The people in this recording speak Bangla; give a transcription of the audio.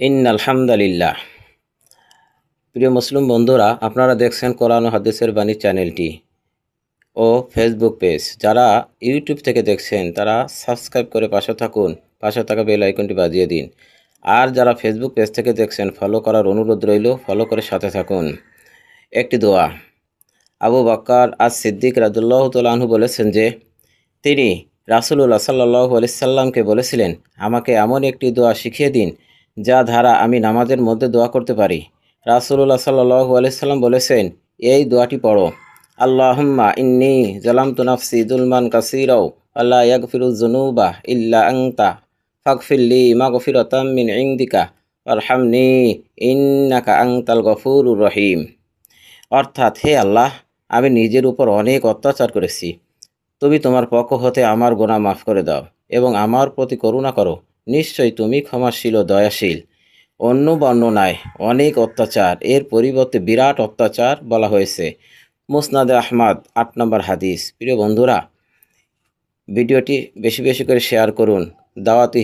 ইন আলহামদুলিল্লাহ প্রিয় মুসলিম বন্ধুরা, আপনারা দেখছেন কোরআন হাদিসের বাণী চ্যানেলটি ও ফেসবুক পেজ। যারা ইউটিউব থেকে দেখছেন, তারা সাবস্ক্রাইব করে পাশে থাকুন, পাশে থাকা বেল আইকনটি বাজিয়ে দিন। আর যারা ফেসবুক পেজ থেকে দেখছেন, ফলো করার অনুরোধ রইল, ফলো করে সাথে থাকুন। একটি দোয়া। আবু বাক্কার আজ সিদ্দিক রাজুল্লাহ তালহু বলেছেন যে, তিনি রাসুল্লাহ সাল্লাহ আলিয়াল্লামকে বলেছিলেন, আমাকে এমন একটি দোয়া শিখিয়ে দিন যা ধারা আমি নামাজের মধ্যে দোয়া করতে পারি। রাসুল্লাহ সাল্লাহ আলিয়াল্লাম বলেছেন, এই দোয়াটি পড়ো। আল্লাহম্মা ইন্নি জালাম তুনাফসি জুলমান কাসিরাও আল্লাহ ইয়াগফিরু জুনুবা ইল্লা আংতা ফাগফিল্লি মাগফিরতাম মিন ইংদিকা আরহামনি ইন্নাকা আংতাল গফুরুর রহিম। অর্থাৎ, হে আল্লাহ, আমি নিজের উপর অনেক অত্যাচার করেছি। তুমি তোমার পক্ষ হতে আমার গোনা মাফ করে দাও এবং আমার প্রতি করুণা করো। নিশ্চয়ই তুমি ক্ষমাশীল ও দয়াশীল। অন্য বর্ণনায় অনেক অত্যাচার, এর পরিবর্তে বিরাট অত্যাচার বলা হয়েছে। মুসনাদে আহমদ, আট নম্বর হাদিস। প্রিয় বন্ধুরা, ভিডিওটি বেশি বেশি করে শেয়ার করুন। দাওয়াতি